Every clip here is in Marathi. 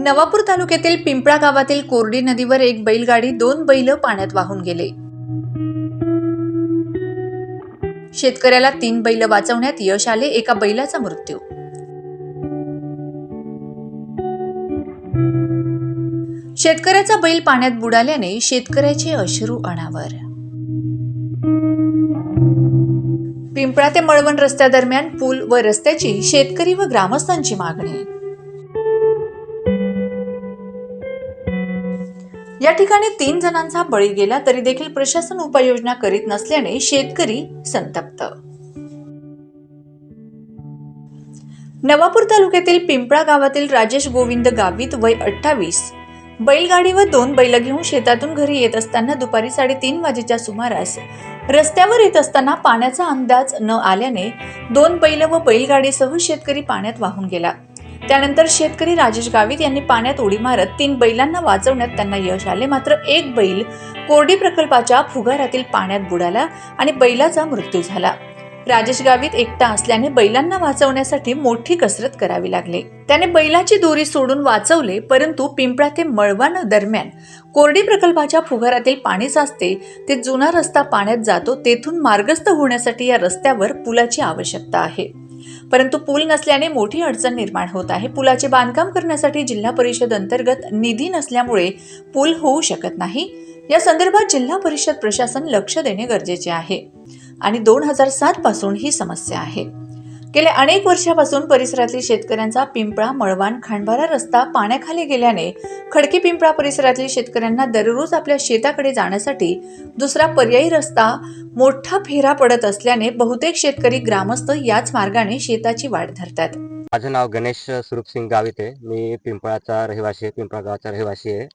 नवापूर तालुक्यातील पिंपळा गावातील कोरडी नदीवर एक बैलगाडी दोन बैल पाण्यात वाहून गेले. शेतकऱ्याला तीन बैल वाचवण्यात यश आले एका बैलाचा मृत्यू. शेतकऱ्याचा बैल पाण्यात बुडाल्याने शेतकऱ्याचे अश्रू अनावर. पिंपळा ते मळवण रस्त्यादरम्यान पूल व रस्त्याची शेतकरी व ग्रामस्थांची मागणी. या ठिकाणी तीन जणांचा बळी गेला तरी देखील प्रशासन उपाययोजना करीत नसल्याने शेतकरी संतप्त. नवापूर तालुक्यातील पिंपळा गावातील राजेश गोविंद गावित वय अठ्ठावीस. बैलगाडी व दोन बैल घेऊन शेतातून घरी येत असताना दुपारी साडेतीन वाजेच्या सुमारास रस्त्यावर येत असताना पाण्याचा अंदाज न आल्याने दोन बैल व बैलगाडीसह शेतकरी पाण्यात वाहून गेला. त्यानंतर शेतकरी राजेश गावित यांनी पाण्यात उडी मारत तीन बैलांना वाचवण्यात त्यांना यश आले. मात्र एक बैल कोरडी प्रकल्पाच्या फुगारातील पाण्यात बुडाला आणि बैलाचा मृत्यू झाला. राजेश गावित एकटा असल्याने बैलांना वाचवण्यासाठी मोठी कसरत करावी लागली. त्याने बैलाची दोरी सोडून वाचवले परंतु पिंपळा ते मळवण दरम्यान कोरडी प्रकल्पाच्या फुगारातील पाणी साचते ते जुना रस्ता पाण्यात जातो तेथून मार्गस्थ होण्यासाठी या रस्त्यावर पुलाची आवश्यकता आहे. परंतु पूल नसल्याने मोठी अडचण निर्माण होत आहे. पुलाचे बांधकाम करण्यासाठी जिल्हा परिषद अंतर्गत निधी नसल्यामुळे पूल होऊ शकत नाही. या संदर्भात जिल्हा परिषद प्रशासन लक्ष देणे गरजेचे आहे. आणि दोन हजार सात पासून ही समस्या आहे. गेल्या अनेक वर्षापासून परिसरातील शेतकऱ्यांचा पिंपळा मळवान खांडबारा रस्ता पाण्याखाली गेल्याने खडकी पिंपळा परिसरातील शेतकऱ्यांना दररोज आपल्या शेताकडे जाण्यासाठी दुसरा पर्यायी रस्ता मोठा फेरा पडत असल्याने बहुतेक शेतकरी ग्रामस्थ याच मार्गाने शेताची वाट धरतात. माझं नाव गणेश सुरूपसिंग गावित आहे मी पिंपळाचा रहिवासी आहे पिंपळा गावाचा रहिवासी आहे.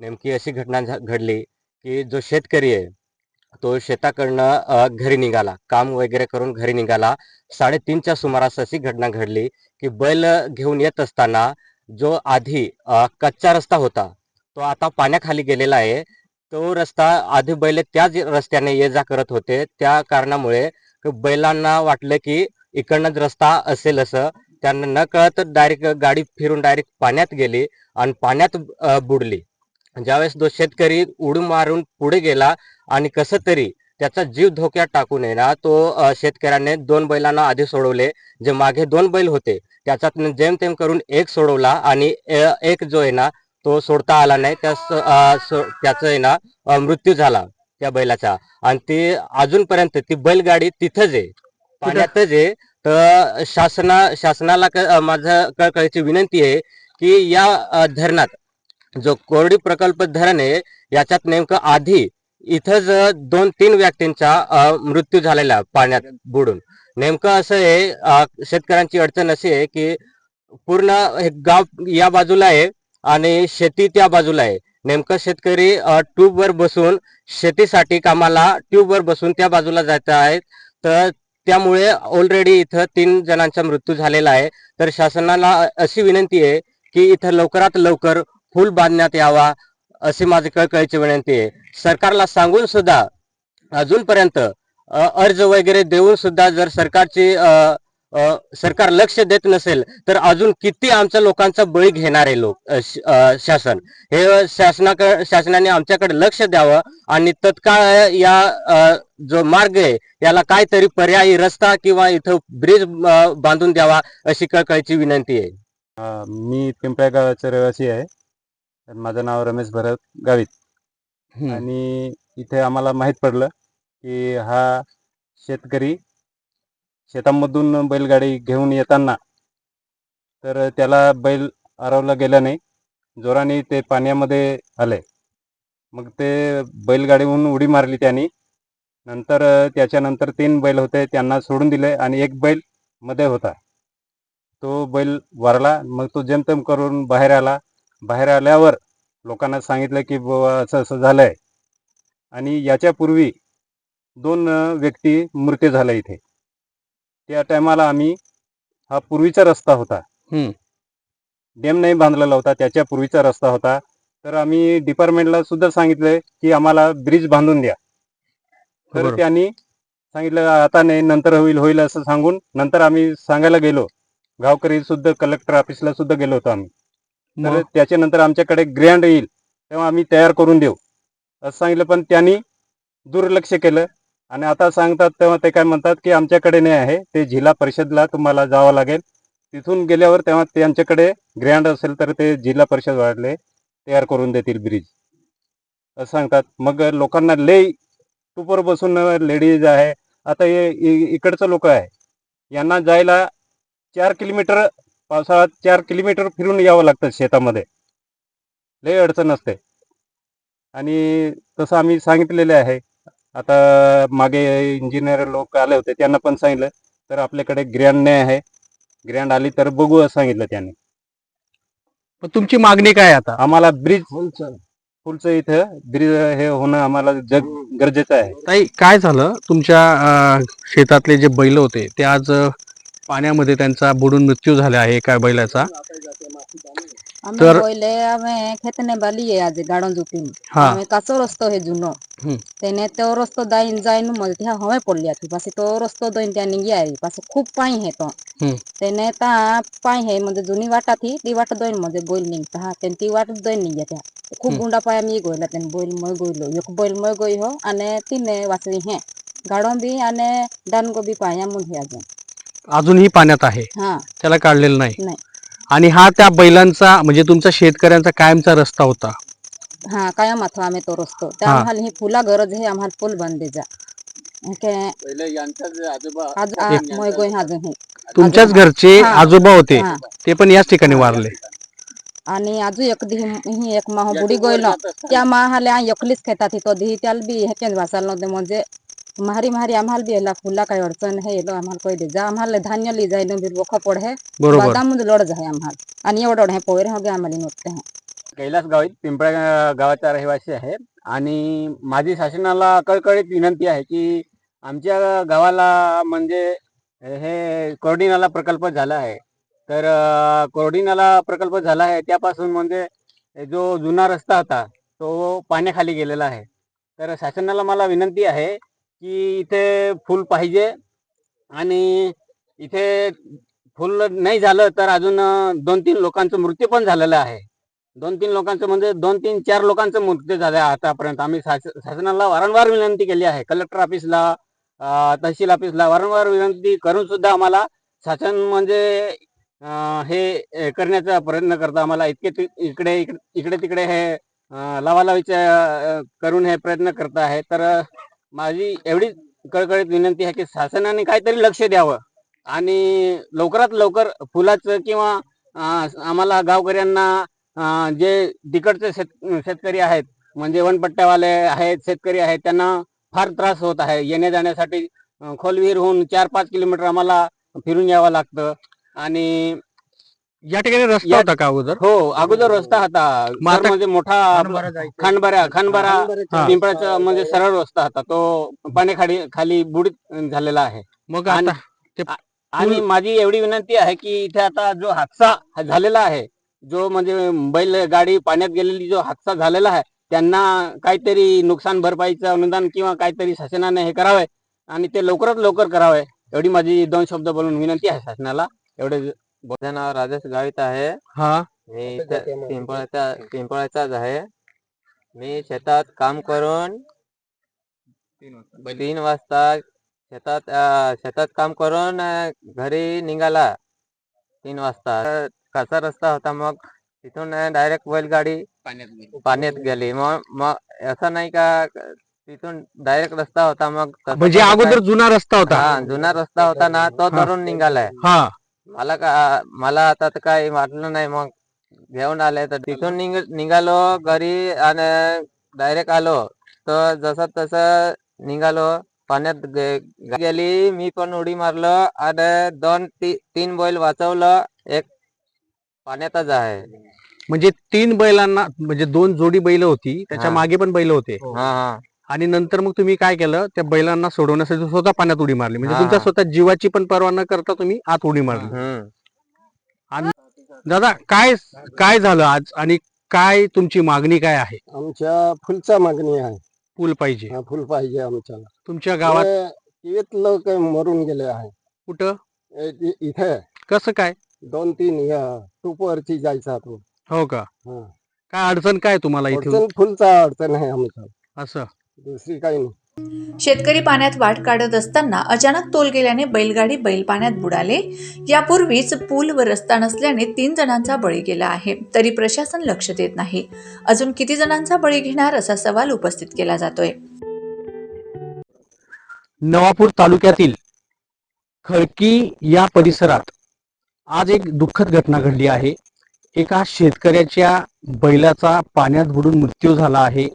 नेमकी अशी घटना घडली की जो शेतकरी आहे तो शेताकडनं घरी निघाला. काम वगैरे करून घरी निघाला. साडेतीनच्या सुमारास अशी घटना घडली की बैल घेऊन येत असताना जो आधी कच्चा रस्ता होता तो आता पाण्याखाली गेलेला आहे. तो रस्ता आधी बैल त्याच रस्त्याने ये जा करत होते. त्या कारणामुळे बैलांना वाटलं की इकडनंच रस्ता असेल असं. त्यांना न कळत डायरेक्ट गाडी फिरून डायरेक्ट पाण्यात गेली आणि पाण्यात बुडली. ज्यावेळेस तो शेतकरी उडू मारून पुढे गेला आणि कसं तरी त्याचा जीव धोक्यात टाकू नये ना तो शेतकऱ्याने दोन बैलांना आधी सोडवले. जे मागे दोन बैल होते त्याच्यात जेमतेम करून एक सोडवला आणि एक जो आहे ना तो सोडता आला नाही. त्याचा आहे ना मृत्यू झाला त्या बैलाचा. आणि ती अजूनपर्यंत ती बैलगाडी तिथंच आहे. पाण्यातच आहे. तर शासना शासनाला माझं कळकळीची विनंती आहे की या धरणात जो कोरडी प्रकल्प धरण आहे याच्यात नेमकं आधी इथंच दोन तीन व्यक्तींचा मृत्यू झालेला आहे पाण्यात बुडून. नेमकं असं आहे शेतकऱ्यांची अडचण अशी आहे की पूर्ण हे गाव या बाजूला आहे आणि शेती त्या बाजूला आहे. नेमकं शेतकरी ट्यूबवर बसून शेतीसाठी कामाला ट्यूबवर बसून त्या बाजूला जायचं आहे तर त्यामुळे ऑलरेडी इथं तीन जणांचा मृत्यू झालेला आहे. तर शासनाला अशी विनंती आहे की इथं लवकरात लवकर पूल बांधण्यात यावा. अशी माझी कळकळीची विनंती आहे. सरकारला सांगून सुद्धा अजूनपर्यंत अर्ज वगैरे देऊन सुद्धा जर सरकारची अ, सरकार लक्ष देत नसेल तर अजून किती आमच्या लोकांचा बळी घेणार आहे लोक शासन. हे शासनाकडे शासनाने आमच्याकडे लक्ष द्यावं आणि तत्काळ या जो मार्ग आहे याला काहीतरी पर्यायी रस्ता किंवा इथं ब्रिज बांधून द्यावा अशी कळकळीची विनंती आहे. मी पिंपळ्या गावाचा रहिवासी आहे. तर माझं नाव रमेश भरत गावित. आणि इथे आम्हाला माहीत पडलं की हा शेतकरी शेतामधून बैलगाडी घेऊन येताना तर त्याला बैल हरवला गेला नाही. जोराने ते पाण्यामध्ये आले. मग ते बैलगाडीहून उडी मारली त्यांनी. नंतर त्याच्यानंतर तीन बैल होते त्यांना सोडून दिले आणि एक बैलमध्ये होता. तो बैल वारला मग तो जेमतेम करून बाहेर आला. बाहेर आल्यावर लोकांना सांगितलं की असं असं झालंय. आणि याच्यापूर्वी दोन व्यक्ती मृत्यू झाला इथे. त्या टायमाला आम्ही हा पूर्वीचा रस्ता होता. डेम नाही बांधलेला होता त्याच्या पूर्वीचा रस्ता होता. तर आम्ही डिपार्टमेंटला सुद्धा सांगितलंय की आम्हाला ब्रिज बांधून द्या. तर. त्यांनी सांगितलं आता नाही नंतर होईल होईल असं सांगून नंतर आम्ही सांगायला गेलो. गावकरी सुद्धा कलेक्टर ऑफिसला सुद्धा गेलो होतो आम्ही. तर त्याच्यानंतर आमच्याकडे ग्रँड येईल तेव्हा आम्ही तयार करून देऊ. असं सांगितलं पण त्यांनी दुर्लक्ष केलं. आणि आता सांगतात तेव्हा ते काय म्हणतात की आमच्याकडे नाही आहे ते जिल्हा परिषदला तुम्हाला जावं लागेल. तिथून गेल्यावर तेव्हा त्यांच्याकडे ग्रँड असेल तर ते जिल्हा परिषद वाढले तयार करून देतील ब्रिज. असं सांगतात. मग लोकांना लय टूपर बसून लेडीज आहे. आता हे इकडचं लोक आहे. यांना जायला चार किलोमीटर पावसाळ्यात चार किलोमीटर फिरून यावं लागतं शेतामध्ये. लय अडचण असते. आणि तसं आम्ही सांगितलेले आहे. आता मागे इंजिनियर लोक आले होते त्यांना पण सांगितलं तर आपल्याकडे ग्रँड नाही आहे. ग्रँड आली तर बघू असं सांगितलं त्यांनी. मग तुमची मागणी काय आता? आम्हाला ब्रिज पुलचं इथं ब्रिज हे होणं आम्हाला जग गरजेचं आहे. ताई काय झालं? तुमच्या अं, शेतातले जे बैल होते ते आज अं, पाण्यामध्ये त्यांचा बुडून मृत्यू झाला आहे एका बैलाचा. आम्ही तर- पहिले आम्ही खेतने बाली आहे आज गाडो जुटीन हा. काचो रस्तो हे जुनो. हम्म. तेने तो रस्तो दाईन जाईन मल त्या हवे पडली आती पासे तो रस्तो दोन त्या निघी आई पासे खूप पाणी हे तो. हम्म. तेने ता पाणी हे म्हणजे जुनी वाटा ती ती वाट दोन म्हणजे बोल निघता. हा तेन ती वाट दोन निघ्या त्या खूप हम्म. गुंडा पाय आम्ही गोयला तेन बैल मय गोयलो एक बैल मय गोय हो. आणि तिने वाचली हे. गाडो बी आणि डानगो बी पाया म्हणून हे अजून. अजूनही पाण्यात आहे. हा. त्याला काढलेलं नाही. नाही. आणि हा त्या बैलांचा म्हणजे तुमचा शेतकऱ्यांचा कायमचा रस्ता होता. हा कायम अथवा आम्ही तो रस्तो. त्या हा. आम्हाला ही फुला गरज आहे आम्हाला फुल जा के आज मोय गोय हे तुमच्याच. घरचे हा. आजोबा होते हा. ते पण याच ठिकाणी वारले. आणि अजून एक दी ही एक माह बुडी गोयलो त्या माहाले आ एकलीच खेतात तो दी त्याला बी हे केंद्र वाचाल नव्हते म्हणजे मारी मारी आम्हाला बी याला फुला काही अडचण हे येलो आम्हाला कोई दे. जा आम्हाला धान्य ली जाय नंबर बोख पडे बरोबर. बदाम लढ जाय आम्हाला. आणि एवढं हे पोयर हो आम्हाला नव्हते हे कैलास गावित पिंपळा गा- गावाचा रहिवासी आहे. आणि माझी शासनाला कळकळीत विनंती आहे की आमच्या गावाला म्हणजे हे कोरडी नाला प्रकल्प झाला आहे. तर अं, कोरडी नाला प्रकल्प झाला आहे त्यापासून म्हणजे जो जुना रस्ता होता तो पाण्याखाली गेलेला आहे. तर शासनाला मला विनंती आहे की इथे फुल पाहिजे आणि इथे फुल नाही झालं तर अजून दोन तीन लोकांचा मृत्यू पण झालेला आहे. दोन तीन लोकांचं म्हणजे दोन तीन चार लोकांचं मृत्यू झाला आहे आतापर्यंत. आम्ही शासनाला वारंवार विनंती केली आहे. कलेक्टर ऑफिसला तहसील ऑफिसला वारंवार विनंती करून सुद्धा आम्हाला शासन म्हणजे हे करण्याचा प्रयत्न करता. आम्हाला इतके इकडे इकडे इकडे तिकडे हे अं, लावालावीच्या करून हे प्रयत्न करत आहे. तर माझी एवढी कळकळीत विनंती आहे की शासनाने काहीतरी लक्ष द्यावं. आणि लवकरात लवकर फुलाचं किंवा आम्हाला गावकऱ्यांना जे तिकडचे शेत शेतकरी आहेत म्हणजे वनपट्ट्यावाले आहेत शेतकरी आहेत त्यांना फार त्रास होत आहे. येण्या जाण्यासाठी अं, चार पाच किलोमीटर आम्हाला फिरून यावं लागतं. आणि या ठिकाणी रस्ता या- होता का अगोदर? हो अगोदर रस्ता होता. मग आता- तर म्हणजे मोठा खांडबारा खांडबारा हा. पिंपळाचा म्हणजे सरळ रस्ता होता. तो पाण्याखाली खाली बुडीत झालेला आहे. मग आणि- आता आणि माझी एवढी विनंती आहे की इथे आता जो हादसा झालेला आहे जो म्हणजे बैल गाडी पाण्यात गेलेली जो हादसा झालेला आहे त्यांना काहीतरी नुकसान भरपाईचं अनुदान किंवा काहीतरी शासनाने हे करावे आणि ते लवकरात लवकर करावे एवढी माझी दोन शब्द बोलून विनंती आहे शासनाला. एवढे माझं नाव राजेश गावित आहे. हा. मी इथं पिंपळाचा पिंपळाचाच आहे. मी शेतात काम करून तीन वाजता. शेतात अं, शेतात काम करून अं, घरी निघाला. तीन वाजता. तर कसा रस्ता होता मग तिथून डायरेक्ट बैलगाडी पाण्यात गेली. मग मग असं नाही का तिथून डायरेक्ट रस्ता होता मग तसं म्हणजे अगोदर जुना रस्ता होता. हा जुना रस्ता होता ना तो हा. धरून निघालाय. हा. मला का मला आता तर काही वाटलं नाही. मग घेऊन आले तर तिथून निघ निघालो घरी आणि डायरेक्ट आलो. तर जसं तसं निघालो. पाण्यात गेली. मी पण उडी मारलो आणि दोन ती, तीन बैल वाचवलं. एक पाण्यातच आहे. म्हणजे तीन बैलांना म्हणजे दोन जोडी बैल होती. त्याच्या हा. मागे पण बैल होते. हा हा. आणि नंतर मग तुम्ही काय केलं त्या बैलांना सोडवण्यासाठी स्वतः पाण्यात उडी मारली. म्हणजे हा. तुमच्या स्वतः जीवाची पण पर्वा न करता तुम्ही आत उडी मारली. हम्म दादा काय काय झालं आज आणि काय तुमची मागणी काय आहे? आमच्या फुलचा मागणी आहे. पूल पाहिजे. हा फुल पाहिजे आमच्याला. तुमच्या गावात? किवीत लोक मरून गेले आहे. कुठं? ए- इ- इथे. कसं काय? दोन तीन टूपवरती जायचा तो हो का? हं. काय अडचण काय तुम्हाला इथे? अडचण फुलचा अडचण आहे आमचा. असं. दुसरी काही नाही. शेतकरी पाण्यात वाट काढत असताना अचानक तोल गेल्याने बैलगाडी बैल पाण्यात बुडाले. यापूर्वीच पूल व रस्ता नसल्याने तीन जणांचा बळी गेला आहे तरी प्रशासन लक्ष देत नाही. अजून किती जणांचा बळी घेणार असा सवाल उपस्थित केला जातोय. नवापूर तालुक्यातील खळकी या परिसरात आज एक दुःखद घटना घडली आहे. एका शेतकऱ्याच्या बैलाचा पाण्यात बुडून मृत्यू झाला आहे.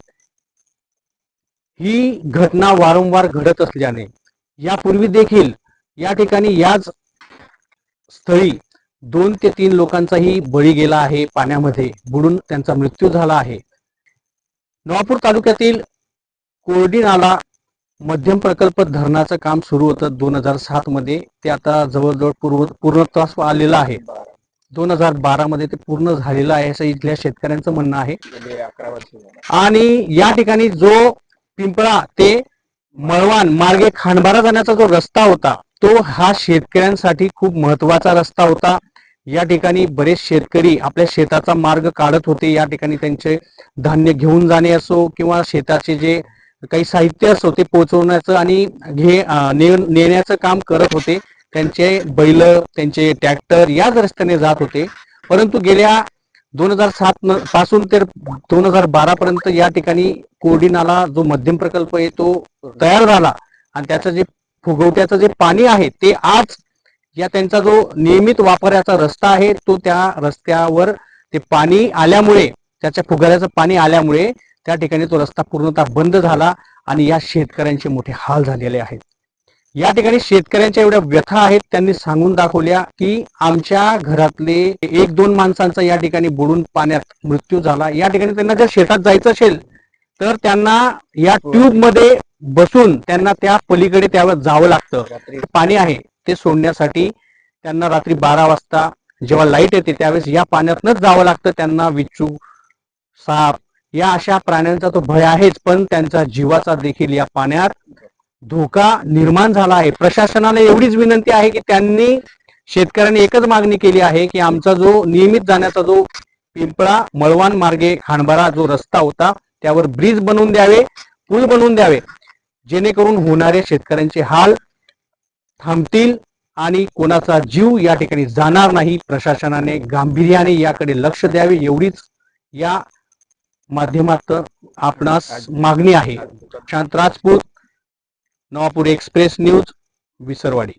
ही घटना वारंवार घडत असल्याने यापूर्वी देखील या ठिकाणी याच स्थळी दोन ते तीन लोकांचाही बळी गेला आहे पाण्यामध्ये बुडून त्यांचा मृत्यू झाला आहे. नवापूर तालुक्यातील कोरडी नाला मध्यम प्रकल्प धरणाचं काम सुरू होतं दोन हजार सात मध्ये. ते आता जवळजवळ पूर्व पूर्णत्वास आलेलं आहे. दोन हजार बारा मध्ये ते पूर्ण झालेलं आहे असं इथल्या शेतकऱ्यांचं म्हणणं आहे. आणि या ठिकाणी जो पिंपळा ते मळवान मार्गे खांडबारा जाण्याचा जो रस्ता होता तो हा शेतकऱ्यांसाठी खूप महत्त्वाचा रस्ता होता. या ठिकाणी बरेच शेतकरी आपल्या शेताचा मार्ग काढत होते. या ठिकाणी त्यांचे धान्य घेऊन जाणे असो किंवा शेताचे जे काही साहित्य असो ते पोहोचवण्याचं आणि घे ने नेण्याचं काम करत होते. त्यांचे बैल त्यांचे ट्रॅक्टर याच रस्त्याने जात होते. परंतु गेल्या दोन हजार सात पासून तर दोन हजार बारा पर्यंत या ठिकाणी कोरडी नाला जो मध्यम प्रकल्प आहे तो तयार झाला. आणि त्याचं जे फुगवट्याचं जे पाणी आहे ते आज या त्यांचा जो नियमित वापराचा रस्ता आहे तो त्या रस्त्यावर ते पाणी आल्यामुळे त्याच्या फुगाऱ्याचं पाणी आल्यामुळे त्या ठिकाणी तो रस्ता पूर्णतः बंद झाला आणि या शेतकऱ्यांचे मोठे हाल झालेले आहेत. या ठिकाणी शेतकऱ्यांच्या एवढ्या व्यथा आहेत त्यांनी सांगून दाखवल्या की आमच्या घरातले एक दोन माणसांचा या ठिकाणी बुडून पाण्यात मृत्यू झाला. या ठिकाणी त्यांना जर शेतात जायचं असेल तर त्यांना या ट्यूबमध्ये बसून त्यांना त्या पलीकडे त्यावर जावं लागतं. पाणी आहे ते सोडण्यासाठी त्यांना रात्री बारा वाजता जेव्हा लाइट येते त्यावेळेस या पाण्यातनच जावं लागतं. त्यांना विच्छू साप या अशा प्राण्यांचा तो भय आहेच पण त्यांचा जीवाचा देखील या पाण्यात धोका निर्माण झाला आहे. प्रशासनाला एवढीच विनंती आहे की त्यांनी शेतकऱ्यांनी एकच मागणी केली आहे की आमचा जो नियमित जाण्याचा जो पिंपळा मळवान मार्गे खांडबारा जो रस्ता होता त्यावर ब्रिज बनवून द्यावे पूल बनवून द्यावे. जेणेकरून होणारे शेतकऱ्यांचे हाल थांबतील आणि कोणाचा जीव या ठिकाणी जाणार नाही. प्रशासनाने गांभीर्याने याकडे लक्ष द्यावे. एवढीच या माध्यमात आपणास मागणी आहे. Shant Rajput. Navapur express news Visarwadi.